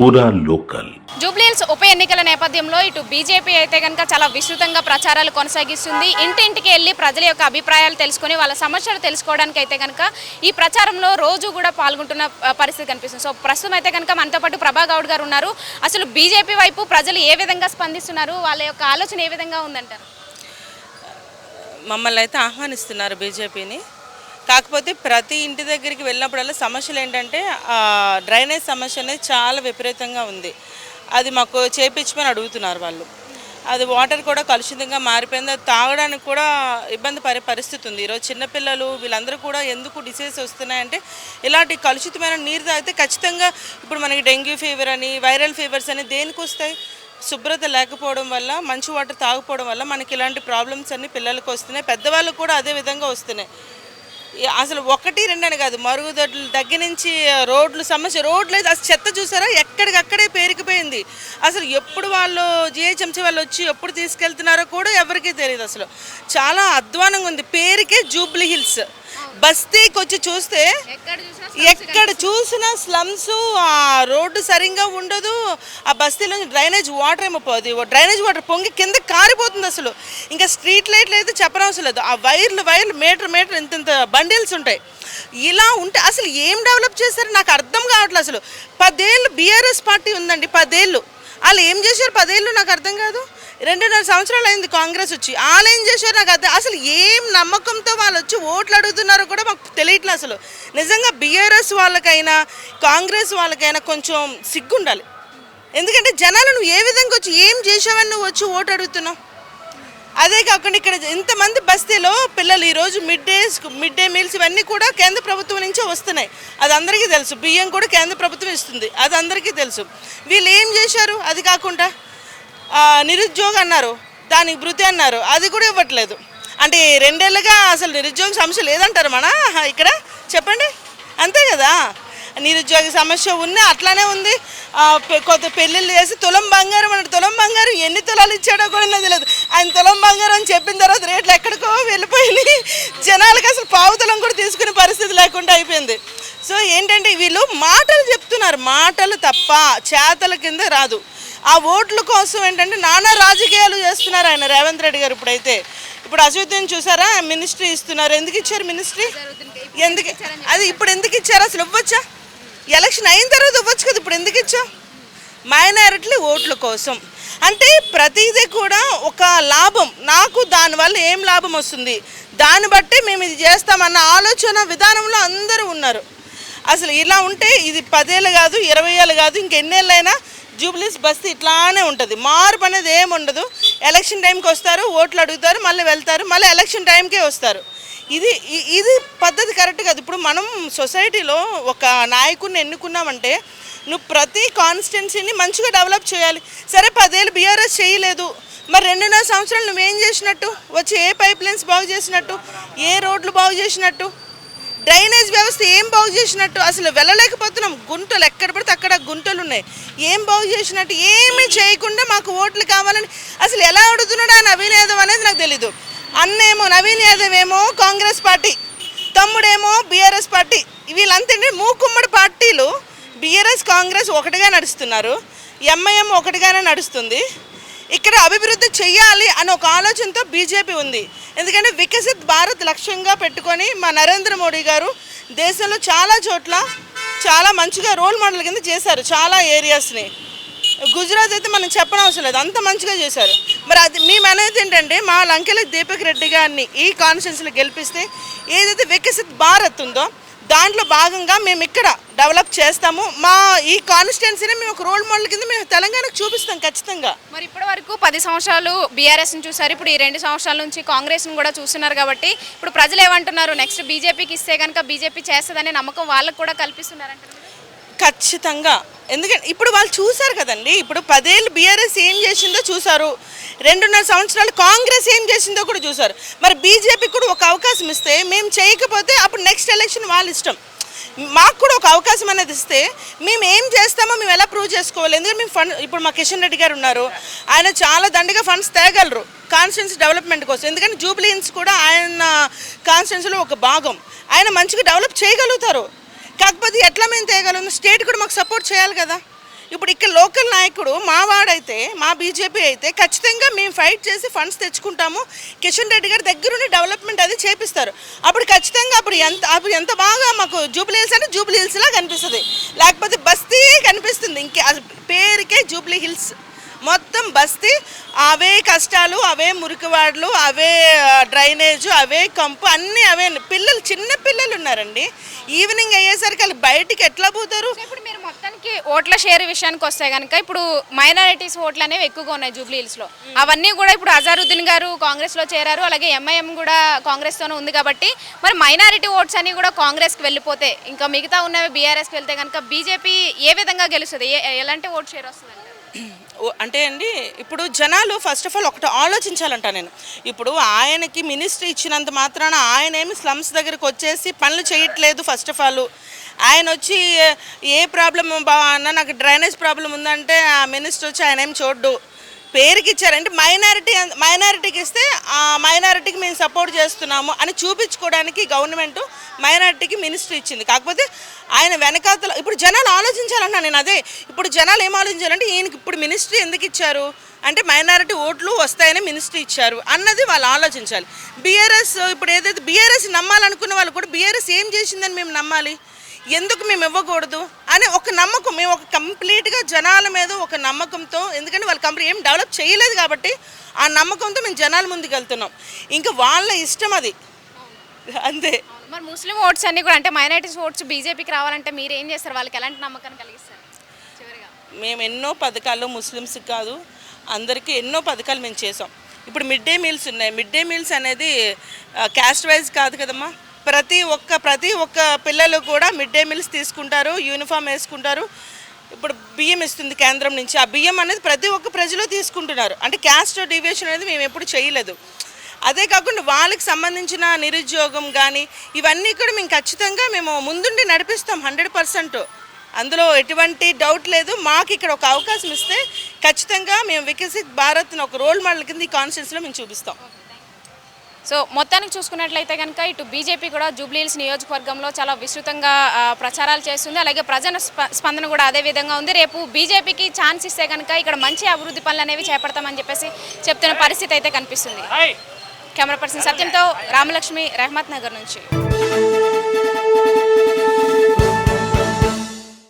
పూరా లోకల్. జూబ్లీహిల్స్ ఉప ఎన్నికల నేపథ్యంలో ఇటు బీజేపీ అయితే కనుక చాలా విస్తృతంగా ప్రచారాలు కొనసాగిస్తుంది. ఇంటింటికి వెళ్ళి ప్రజల యొక్క అభిప్రాయాలు తెలుసుకుని వాళ్ళ సమస్యలు తెలుసుకోవడానికి అయితే కనుక ఈ ప్రచారంలో రోజు కూడా పాల్గొంటున్న పరిస్థితి కనిపిస్తుంది. సో ప్రస్తుతం అయితే కనుక మనతో పాటు ప్రభా గౌడ్ గారు ఉన్నారు. అసలు బీజేపీ వైపు ప్రజలు ఏ విధంగా స్పందిస్తున్నారు? వాళ్ళ యొక్క ఆలోచన ఏ విధంగా ఉందంటారు? మమ్మల్ని అయితే ఆహ్వానిస్తున్నారు బీజేపీని. కాకపోతే ప్రతి ఇంటి దగ్గరికి వెళ్ళినప్పుడల్లా సమస్యలు ఏంటంటే డ్రైనేజ్ సమస్య అనేది చాలా విపరీతంగా ఉంది. అది మాకు చేపించమని అడుగుతున్నారు వాళ్ళు. అది వాటర్ కూడా కలుషితంగా మారిపోయింది. అది తాగడానికి కూడా ఇబ్బంది పడే పరిస్థితి ఉంది. ఈరోజు చిన్నపిల్లలు వీళ్ళందరూ కూడా ఎందుకు డిసీజ్ వస్తున్నాయంటే ఇలాంటి కలుషితమైన నీరు తాగితే ఖచ్చితంగా ఇప్పుడు మనకి డెంగ్యూ ఫీవర్ అని వైరల్ ఫీవర్స్ అని దేనికి వస్తాయి? శుభ్రత లేకపోవడం వల్ల మంచి వాటర్ తాగకపోవడం వల్ల మనకి ఇలాంటి ప్రాబ్లమ్స్ అన్ని పిల్లలకు వస్తున్నాయి. పెద్దవాళ్ళకు కూడా అదే విధంగా వస్తున్నాయి. అసలు ఒకటి రెండు అని కాదు మరుగుదొడ్లు దగ్గర నుంచి రోడ్లు సమస్య రోడ్లు అయితే అసలు చెత్త చూసారా? ఎక్కడికక్కడే పేరుకుపోయింది. అసలు ఎప్పుడు వాళ్ళు జిహెచ్ఎంసీ వాళ్ళు వచ్చి ఎప్పుడు తీసుకెళ్తున్నారో కూడా ఎవరికీ తెలియదు అసలు. చాలా అధ్వానంగా ఉంది. పేరుకే జూబ్లీ హిల్స్. బస్తీకి వచ్చి చూస్తే ఎక్కడ చూసినా స్లమ్స్ ఆ రోడ్డు సరిగ్గా ఉండదు. ఆ బస్తీలో డ్రైనేజ్ వాటర్ ఏమో పోదు. డ్రైనేజ్ వాటర్ పొంగి కింద కారిపోతుంది అసలు. ఇంకా స్ట్రీట్ లైట్లు అయితే చెప్పనవసరం లేదు. ఆ వైర్లు వైర్లు మీటర్ మీటర్ ఇంత ఇంత బండిల్స్ ఉంటాయి. ఇలా ఉంటే అసలు ఏం డెవలప్ చేశారు నాకు అర్థం కావట్లేదు అసలు. పదేళ్ళు బీఆర్ఎస్ పార్టీ ఉందండి పదేళ్ళు. వాళ్ళు ఏం చేశారు? పదేళ్ళు నాకు అర్థం కాదు. రెండున్నర సంవత్సరాలు అయింది కాంగ్రెస్ వచ్చి. వాళ్ళు ఏం చేశారు నాకు అర్థం అసలు ఏం నమ్మకంతో వాళ్ళు వచ్చి ఓట్లు అడుగుతున్నారో కూడా మాకు తెలియట్లేదు అసలు. నిజంగా బీఆర్ఎస్ వాళ్ళకైనా కాంగ్రెస్ వాళ్ళకైనా కొంచెం సిగ్గుండాలి. ఎందుకంటే జనాలు నువ్వు ఏ విధంగా వచ్చి ఏం చేసావని నువ్వు వచ్చి ఓటు అడుగుతున్నావు? అదే కాకుండా ఇక్కడ ఇంతమంది బస్తీలో పిల్లలు ఈరోజు mid days mid day meals ఇవన్నీ కూడా కేంద్ర ప్రభుత్వం నుంచే వస్తున్నాయి. అది అందరికీ తెలుసు. బియ్యం కూడా కేంద్ర ప్రభుత్వం ఇస్తుంది. అది అందరికీ తెలుసు. వీళ్ళు ఏం చేశారు? అది కాకుండా నిరుద్యోగ అన్నారు. దానికి భృతి అన్నారు. అది కూడా ఇవ్వట్లేదు. అంటే రెండేళ్ళుగా అసలు నిరుద్యోగ సమస్య లేదంటారు మన? ఇక్కడ చెప్పండి. అంతే కదా? నిరుద్యోగ సమస్య ఉంది అట్లానే ఉంది. పె- కొత్త పెళ్ళిళ్ళు చేసి తులం బంగారం అంటే తులం బంగారం ఎన్ని తులాలు ఇచ్చాడో కూడా నాకు తెలియదు. ఆయన తులం బంగారం అని చెప్పిన తర్వాత రేట్లు ఎక్కడికో వెళ్ళిపోయినాయి. జనాలకు అసలు పావుతులం కూడా తీసుకునే పరిస్థితి లేకుండా అయిపోయింది. సో ఏంటంటే వీళ్ళు మాటలు చెప్తున్నారు. మాటలు తప్ప చేతల కింద రాదు. ఆ ఓట్ల కోసం ఏంటంటే నానా రాజకీయాలు చేస్తున్నారు ఆయన రేవంత్ రెడ్డి గారు ఇప్పుడైతే. ఇప్పుడు అసదుద్దీన్ చూసారా? మినిస్ట్రీ ఇస్తున్నారు. ఎందుకు ఇచ్చారు మినిస్ట్రీ? ఎందుకు అది ఇప్పుడు ఎందుకు ఇచ్చారు? అసలు ఇవ్వచ్చా? ఎలక్షన్ అయిన తర్వాత ఇవ్వచ్చు కదా ఇప్పుడు ఎందుకు ఇచ్చా మైనారిటీ ఓట్ల కోసం. అంటే ప్రతిదీ కూడా ఒక లాభం. నాకు దానివల్ల ఏం లాభం వస్తుంది? దాన్ని బట్టి మేము ఇది చేస్తామన్న ఆలోచన విధానంలో అందరూ ఉన్నారు. అసలు ఇలా ఉంటే ఇది పదేళ్ళు కాదు ఇరవై ఏళ్ళు కాదు ఇంకెన్నేళ్ళైనా జూబ్లీస్ బస్తీ ఇట్లానే ఉంటుంది. మార్పు అనేది ఏమి ఉండదు. ఎలక్షన్ టైంకి వస్తారు ఓట్లు అడుగుతారు మళ్ళీ వెళ్తారు మళ్ళీ ఎలక్షన్ టైంకే వస్తారు. ఇది ఇది పద్ధతి కరెక్ట్ కాదు. ఇప్పుడు మనం సొసైటీలో ఒక నాయకుడిని ఎన్నుకున్నామంటే నువ్వు ప్రతి కాన్స్టిట్యున్సీని మంచిగా డెవలప్ చేయాలి. సరే పదేళ్ళు బీఆర్ఎస్ చేయలేదు. మరి రెండున్నర సంవత్సరాలు నువ్వేం చేసినట్టు? వచ్చి ఏ పైప్ లైన్స్ బాగు చేసినట్టు? ఏ రోడ్లు బాగు చేసినట్టు? డ్రైనేజ్ వ్యవస్థ ఏం బాగు చేసినట్టు అసలు వెళ్ళలేకపోతున్నాం. గుంటలు ఎక్కడ పడితే అక్కడ గుంటలు ఉన్నాయి. ఏం బాగు చేసినట్టు ఏమీ చేయకుండా మాకు ఓట్లు కావాలని అసలు ఎలా అడుగుతున్నాడు ఆ నవీన్ యాదవ్ అనేది నాకు తెలీదు. అన్నేమో నవీన్ యాదవ్ ఏమో కాంగ్రెస్ పార్టీ తమ్ముడేమో బీఆర్ఎస్ పార్టీ వీళ్ళంతా మూకుమ్మడి పార్టీలు బీఆర్ఎస్ కాంగ్రెస్ ఒకటిగా నడుస్తున్నారు. ఎంఐఎం ఒకటిగానే నడుస్తుంది. ఇక్కడ అభివృద్ధి చేయాలి అనే ఒక ఆలోచనతో బీజేపీ ఉంది. ఎందుకంటే వికసిత్ భారత్ లక్ష్యంగా పెట్టుకొని మా నరేంద్ర మోడీ గారు దేశంలో చాలా చోట్ల చాలా మంచిగా రోల్ మోడల్ కింద చేశారు చాలా ఏరియాస్ని గుజరాత్ అయితే మనం చెప్పనవసరం లేదు. అంత మంచిగా చేశారు. మరి అది మేము అనేది ఏంటంటే మా లంకెల దీపక్ రెడ్డి గారిని ఈ కాన్స్టిట్యున్సీలో గెలిపిస్తే ఏదైతే వికసిత్ భారత్ ఉందో దాంట్లో భాగంగా మేము ఇక్కడ డెవలప్ చేస్తాము. మా ఈ కాన్స్టిట్యున్సీని మేము ఒక రోల్ మోడల్ కింద మేము తెలంగాణకు చూపిస్తాం ఖచ్చితంగా. మరి ఇప్పటి వరకు పది సంవత్సరాలు బీఆర్ఎస్ని చూసారు. ఇప్పుడు ఈ రెండు సంవత్సరాల నుంచి కాంగ్రెస్ని కూడా చూస్తున్నారు కాబట్టి ఇప్పుడు ప్రజలు ఏమంటున్నారు? నెక్స్ట్ బీజేపీకి ఇస్తే కనుక బీజేపీ చేస్తుందనే నమ్మకం వాళ్ళకు కూడా కల్పిస్తున్నారంటారు ఖచ్చితంగా. ఎందుకంటే ఇప్పుడు వాళ్ళు చూశారు కదండి ఇప్పుడు పదేళ్ళు బీఆర్ఎస్ ఏం చేసిందో చూశారు రెండున్నర సంవత్సరాలు కాంగ్రెస్ ఏం చేసిందో కూడా చూశారు మరి బీజేపీకి కూడా ఒక అవకాశం ఇస్తే మేము చేయకపోతే అప్పుడు నెక్స్ట్ ఎలక్షన్ వాళ్ళ ఇష్టం. మాకు కూడా ఒక అవకాశం అనేది ఇస్తే మేము ఏం చేస్తామో మేము ఎలా ప్రూవ్ చేసుకోవాలి? ఎందుకంటే మేము ఫండ్ ఇప్పుడు మా కిషన్ రెడ్డి గారు ఉన్నారు. ఆయన చాలా దండిగా ఫండ్స్ తేగలరు కాన్స్టిట్యున్సీ డెవలప్మెంట్ కోసం. ఎందుకంటే జూబ్లీన్స్ కూడా ఆయన కాన్స్టిట్యున్సీలో ఒక భాగం. ఆయన మంచిగా డెవలప్ చేయగలుగుతారు. కాకపోతే ఎట్లా మేము తేయగలం స్టేట్ కూడా మాకు సపోర్ట్ చేయాలి కదా. ఇప్పుడు ఇక్కడ లోకల్ నాయకుడు మా వాడైతే మా బీజేపీ అయితే ఖచ్చితంగా మేము ఫైట్ చేసి ఫండ్స్ తెచ్చుకుంటాము. కిషన్ రెడ్డి గారి దగ్గరుండి డెవలప్మెంట్ అది చేపిస్తారు. అప్పుడు ఖచ్చితంగా అప్పుడు ఎంత అప్పుడు ఎంత బాగా మాకు జూబ్లీ హిల్స్ అంటే జూబ్లీ కనిపిస్తుంది లేకపోతే బస్తీ కనిపిస్తుంది. ఇంకే అది పేరుకే జూబ్లీ హిల్స్ మొత్తం బస్తీ అవే కష్టాలు అవే మురికివాడలు అవే డ్రైనేజ్ అవే కంపు అన్నీ అవే. పిల్లలు చిన్న పిల్లలు ఉన్నారండి. ఈవినింగ్ అయ్యేసరికి వాళ్ళు బయటికి ఎట్లా పోతారు? ఇప్పుడు మీరు మొత్తానికి ఓట్ల షేర్ విషయానికి వస్తే కనుక ఇప్పుడు మైనారిటీస్ ఓట్లు అనేవి ఎక్కువగా ఉన్నాయి జూబ్లీ హిల్స్లో అవన్నీ కూడా ఇప్పుడు అజారుద్దీన్ గారు కాంగ్రెస్లో చేరారు అలాగే ఎంఐఎం కూడా కాంగ్రెస్ తోనే ఉంది కాబట్టి మరి మైనారిటీ ఓట్స్ అన్ని కూడా కాంగ్రెస్కి వెళ్ళిపోతే ఇంకా మిగతా ఉన్నవి బీఆర్ఎస్కి వెళ్తే కనుక బీజేపీ ఏ విధంగా గెలుస్తుంది? ఎలాంటి ఓట్ షేర్ వస్తుంది అంటే అండి ఇప్పుడు జనాలు ఫస్ట్ ఆఫ్ ఆల్ ఒకటి ఆలోచించాలంట నేను. ఇప్పుడు ఆయనకి మినిస్ట్రీ ఇచ్చినంత మాత్రాన ఆయన ఏమి స్లమ్స్ దగ్గరికి వచ్చేసి పనులు చేయట్లేదు ఫస్ట్ ఆఫ్ ఆల్ ఆయన వచ్చి ఏ- ప్రాబ్లం బా అన్న నాకు డ్రైనేజ్ ప్రాబ్లం ఉందంటే ఆ మినిస్టర్ వచ్చి ఆయన ఏం చూడ్డు. పేరుకి ఇచ్చారంటే మైనారిటీ మైనారిటీకి ఇస్తే ఆ మైనారిటీకి మేము సపోర్ట్ చేస్తున్నాము అని చూపించుకోవడానికి గవర్నమెంట్ మైనారిటీకి మినిస్ట్రీ ఇచ్చింది. కాకపోతే ఆయన వెనకాతల ఇప్పుడు జనాలు ఆలోచించాలన్నా నేను అదే ఇప్పుడు జనాలు ఏం ఆలోచించాలంటే ఈయనకి ఇప్పుడు మినిస్ట్రీ ఎందుకు ఇచ్చారు? అంటే మైనారిటీ ఓట్లు వస్తాయని మినిస్ట్రీ ఇచ్చారు అన్నది వాళ్ళు ఆలోచించాలి. బీఆర్ఎస్ ఇప్పుడు ఏదైతే బీఆర్ఎస్ నమ్మాలనుకున్న వాళ్ళు కూడా బీఆర్ఎస్ ఏం చేసిందని మేము నమ్మాలి? ఎందుకు మేము ఇవ్వకూడదు అని ఒక నమ్మకం. మేము ఒక కంప్లీట్గా జనాల మీద ఒక నమ్మకంతో ఎందుకంటే వాళ్ళు కంప్లీట్ ఏం డెవలప్ చేయలేదు కాబట్టి ఆ నమ్మకంతో మేము జనాల ముందుకు వెళ్తున్నాం. ఇంకా వాళ్ళ ఇష్టం అది. అంతే. మరి ముస్లిం ఓట్స్ అన్ని కూడా అంటే మైనారిటీస్ ఓట్స్ బీజేపీకి రావాలంటే మీరు ఏం చేస్తారు? వాళ్ళకి ఎలాంటి నమ్మకాన్ని కలిగిస్తారు? చివరిగా. మేము ఎన్నో పథకాలు ముస్లిమ్స్కి కాదు అందరికీ ఎన్నో పథకాలు మేము చేసాం ఇప్పుడు మిడ్ డే మీల్స్ ఉన్నాయి. మిడ్ డే మీల్స్ అనేది క్యాస్ట్ వైజ్ కాదు కదమ్మా. ప్రతి ఒక్క ప్రతి ఒక్క పిల్లలు కూడా మిడ్ డే మీల్స్ తీసుకుంటారు యూనిఫామ్ వేసుకుంటారు. ఇప్పుడు బియ్యం ఇస్తుంది కేంద్రం నుంచి. ఆ బియ్యం అనేది ప్రతి ఒక్క ప్రజలు తీసుకుంటున్నారు. అంటే క్యాస్ట్ డివియేషన్ అనేది మేము ఎప్పుడు చేయలేదు. అదే కాకుండా వాళ్ళకి సంబంధించిన నిరుద్యోగం కానీ ఇవన్నీ కూడా మేము ఖచ్చితంగా మేము ముందుండి నడిపిస్తాం హండ్రెడ్ పర్సెంట్. అందులో ఎటువంటి డౌట్ లేదు. మాకు ఇక్కడ ఒక అవకాశం ఇస్తే ఖచ్చితంగా మేము వికసిత్ భారత్ ఒక రోల్ మోడల్ కింద ఈ కాన్స్టిట్యూన్సీలో మేము చూపిస్తాం. సో మొత్తానికి చూసుకున్నట్లయితే కనుక ఇటు బీజేపీ కూడా జూబ్లీహిల్స్ నియోజకవర్గంలో చాలా విస్తృతంగా ప్రచారాలు చేస్తుంది. అలాగే ప్రజల స్ప- స్పందన కూడా అదే విధంగా ఉంది. రేపు బీజేపీకి ఛాన్స్ ఇస్తే కనుక ఇక్కడ మంచి అభివృద్ధి పనులు అనేవి చేపడతామని చెప్పేసి చెప్తున్న పరిస్థితి అయితే కనిపిస్తుంది. కెమెరా పర్సన్ సత్యంతో రామలక్ష్మి రహమత్ నగర్ నుంచి.